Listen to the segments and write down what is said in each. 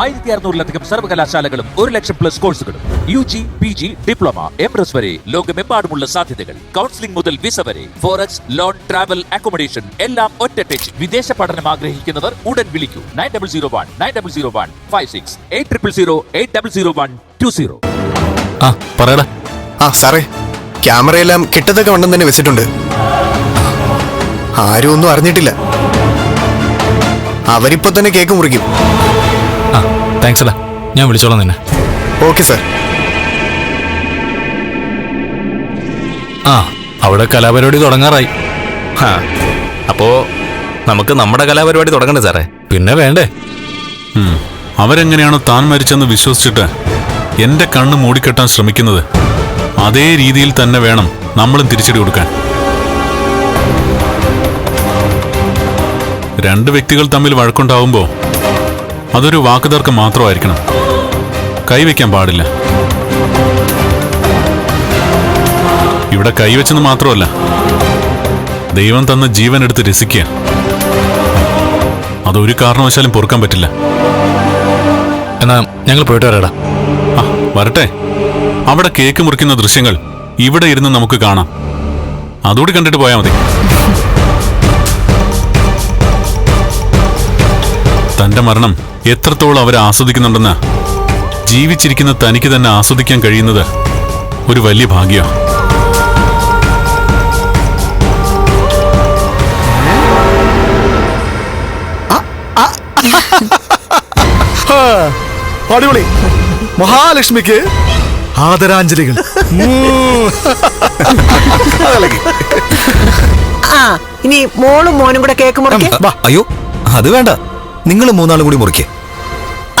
ആയിരത്തി അറുന്നൂറിലധികം സർവകലാശാലകളും ഒരു ലക്ഷം പ്ലസ് കോഴ്സുകളും U G P G diploma M S വരെ ലോകമെമ്പാടുമുള്ള സാധ്യതകൾ. കൗൺസിലിംഗ് മുതൽ വിസ വരെ ഫോറക്സ് ലോൺ ട്രാവൽ അക്കോമഡേഷൻ എല്ലാം ഒറ്റ ടച്ച് വിദേശ പഠനം ആഗ്രഹിക്കുന്നവർ ഉടൻ വിളിക്കൂ. Nine double zero one nine double zero one five six eight triple zero eight double zero one two zero ആ പറയടാ. ആ സാറേ ക്യാമറയെല്ലാം കിട്ടത്തൊക്കെ വണ്ണം തന്നെ വെച്ചിട്ടുണ്ട്. ആരും ഒന്നും അറിഞ്ഞിട്ടില്ല. അവരിപ്പോ തന്നെ കേക്ക് മുറിക്കും. ആ താങ്ക്സ് എടാ. ഞാൻ വിളിച്ചോളാം നിന്നെ. ഓക്കെ സാർ ആ അവിടെ കലാപരിപാടി തുടങ്ങാറായി. ആ അപ്പോ നമുക്ക് നമ്മുടെ കലാപരിപാടി തുടങ്ങണ്ടേ സാറേ? പിന്നെ വേണ്ടേ? ഉം. അവരെങ്ങനെയാണോ താൻ മരിച്ചെന്ന് വിശ്വസിച്ചിട്ട് എന്റെ കണ്ണ് മൂടിക്കെട്ടാൻ ശ്രമിക്കുന്നത്. അതേ രീതിയിൽ തന്നെ വേണം നമ്മളും തിരിച്ചടി കൊടുക്കാൻ. രണ്ട് വ്യക്തികൾ തമ്മിൽ വഴക്കുണ്ടാവുമ്പോ അതൊരു വാക്കുതർക്കം മാത്രമായിരിക്കണം. കൈവയ്ക്കാൻ പാടില്ല. ഇവിടെ കൈവച്ചെന്ന് മാത്രമല്ല ദൈവം തന്ന ജീവൻ എടുത്ത് രസിക്കുക. അതൊരു കാരണവശാലും പൊറുക്കാൻ പറ്റില്ല. എന്നാ ഞങ്ങൾ പോയിട്ട് വരാടാ. ആ വരട്ടെ. അവിടെ കേക്ക് മുറിക്കുന്ന ദൃശ്യങ്ങൾ ഇവിടെ ഇരുന്ന് നമുക്ക് കാണാം. അതുകൂടി കണ്ടിട്ട് പോയാൽ മതി. തന്റെ മരണം എത്രത്തോളം അവർ ആസ്വദിക്കുന്നുണ്ടെന്ന് ജീവിച്ചിരിക്കുന്ന തനിക്ക് തന്നെ ആസ്വദിക്കാൻ കഴിയുന്നത് ഒരു വലിയ ഭാഗ്യമാണ് അടിപൊളി. മഹാലക്ഷ്മിക്ക് ആദരാഞ്ജലികൾ. ആ ഇനി മോളും മോനും കൂടെ കേക്ക് മുറിക്ക്. അയ്യോ അത് വേണ്ട. നിങ്ങൾ മൂന്നാളും കൂടി മുറിക്കേ.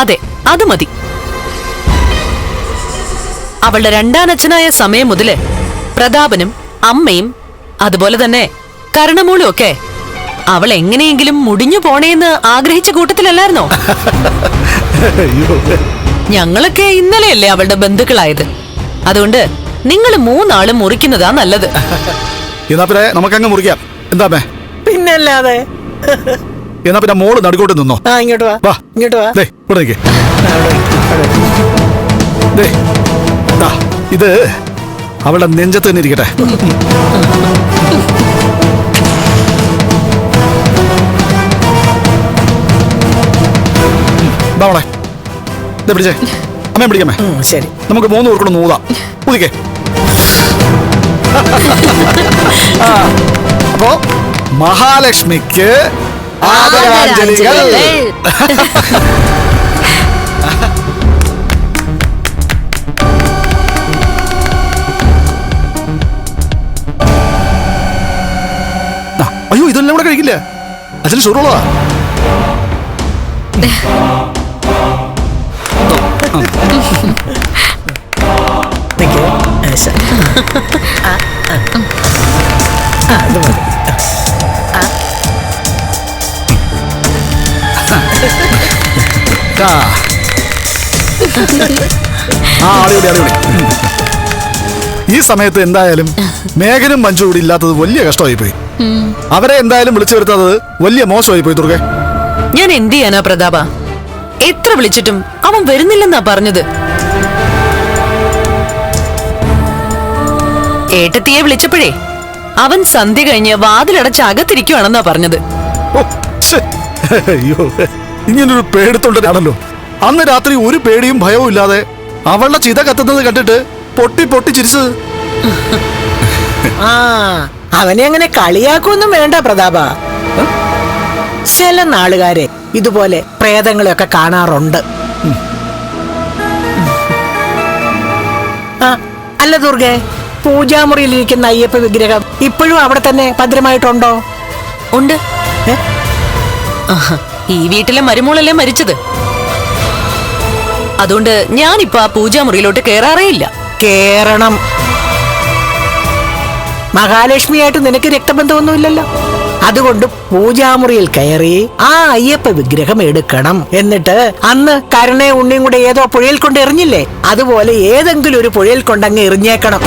അതെ അത് മതി. അവളുടെ രണ്ടാനച്ഛനായ സമയം മുതൽ പ്രതാപനും അമ്മയും അതുപോലെ തന്നെ കരുണമൂളും ഒക്കെ അവൾ എങ്ങനെയെങ്കിലും മുടിഞ്ഞു പോണേന്ന് ആഗ്രഹിച്ച കൂട്ടത്തിലല്ലായിരുന്നോ. ഞങ്ങളൊക്കെ ഇന്നലെയല്ലേ അവളുടെ ബന്ധുക്കളായത്. അതുകൊണ്ട് നിങ്ങൾ മൂന്നാളും മുറിക്കുന്നതാ നല്ലത്. എന്നാ പിന്നെ നമുക്കങ്ങ് മുറിക്കാം. എന്താ പിന്നല്ലാതെ. എന്നാ പിന്നെ മോൾ നടുക്കോട്ട് നിന്നോ? ആ ഇങ്ങോട്ട് വാ. വാ. ഇങ്ങോട്ട് വാ. ദേ ഇവിടെ നിൽക്കേ ദേ ദാ, ഇത് അവളുടെ നെഞ്ചത്ത് തന്നെ ഇരിക്കട്ടെ. ദാ മോളെ. ദേ പിടിച്ചേ. അമ്മയെ പിടിക്കാമേ ഉം, ശരി. നമുക്ക് മൂന്ന് പേർക്കൂടെ നൂതാം പുതിക്കേ അപ്പോ മഹാലക്ഷ്മിക്ക് ആദരാഞ്ജലികൾ. അയ്യോ ഇതെല്ലാം കൂടെ കഴിക്കില്ല? അച്ഛന് ഷുറുള്ളതാ Thank ആ, ആ ആ അടിപൊളി അടിപൊളി. ഈ സമയത്ത് എന്തായാലും മേഘനും മഞ്ജു കൂടി ഇല്ലാത്തത് വലിയ കഷ്ടമായി പോയി അവരെ എന്തായാലും വിളിച്ചു വരുത്താത്തത് വലിയ മോശമായി പോയി ദുർഗെ. ഞാൻ എന്ത് ചെയ്യാനാ പ്രതാപ? എത്ര വിളിച്ചിട്ടും അവൻ വരുന്നില്ലെന്നാ പറഞ്ഞത്. ഏട്ടത്തിയെ വിളിച്ചപ്പോഴേ അവൻ സന്ധ്യ കഴിഞ്ഞ് വാതിലടച്ച് അകത്തിരിക്കുവാണെന്നാ പറഞ്ഞത്. ഓ, ശ്ശെ. അയ്യോ. ഇങ്ങനൊരു പേടിത്തൊണ്ടനാണല്ലോ. അന്ന് രാത്രി ഒരു പേടിയും ഭയവും ഇല്ലാതെ അവളുടെ ചിത കത്തുന്നത് കണ്ടിട്ട് പൊട്ടി പൊട്ടി ചിരിച്ചത്. ആ അവനെ അങ്ങനെ കളിയാക്കൊന്നും വേണ്ട പ്രതാപ. ചില നാളുകാരെ ഇതുപോലെ പ്രേതങ്ങളെയൊക്കെ കാണാറുണ്ട്. അല്ല ദുർഗെ പൂജാമുറിയിലിരിക്കുന്ന അയ്യപ്പ വിഗ്രഹം ഇപ്പോഴും അവിടെ തന്നെ ഭദ്രമായിട്ടുണ്ടോ? ഉണ്ട്. ഈ വീട്ടിലെ മരുമോളല്ലേ മരിച്ചത്? അതുകൊണ്ട് ഞാനിപ്പോ ആ പൂജാമുറിയിലോട്ട് കേറാറേ ഇല്ല. കേറണം. മഹാലക്ഷ്മിയായിട്ട് നിനക്ക് രക്തബന്ധമൊന്നുമില്ലല്ലോ? അതുകൊണ്ട് പൂജാമുറിയിൽ കയറി ആ അയ്യപ്പ വിഗ്രഹം എടുക്കണം. എന്നിട്ട് അന്ന് കരണേ ഉണ്ണിയും കൂടെ ഏതോ പുഴയിൽ കൊണ്ട് എറിഞ്ഞില്ലേ? അതുപോലെ ഏതെങ്കിലും ഒരു പുഴയിൽ കൊണ്ടങ്ങ് എറിഞ്ഞേക്കണം.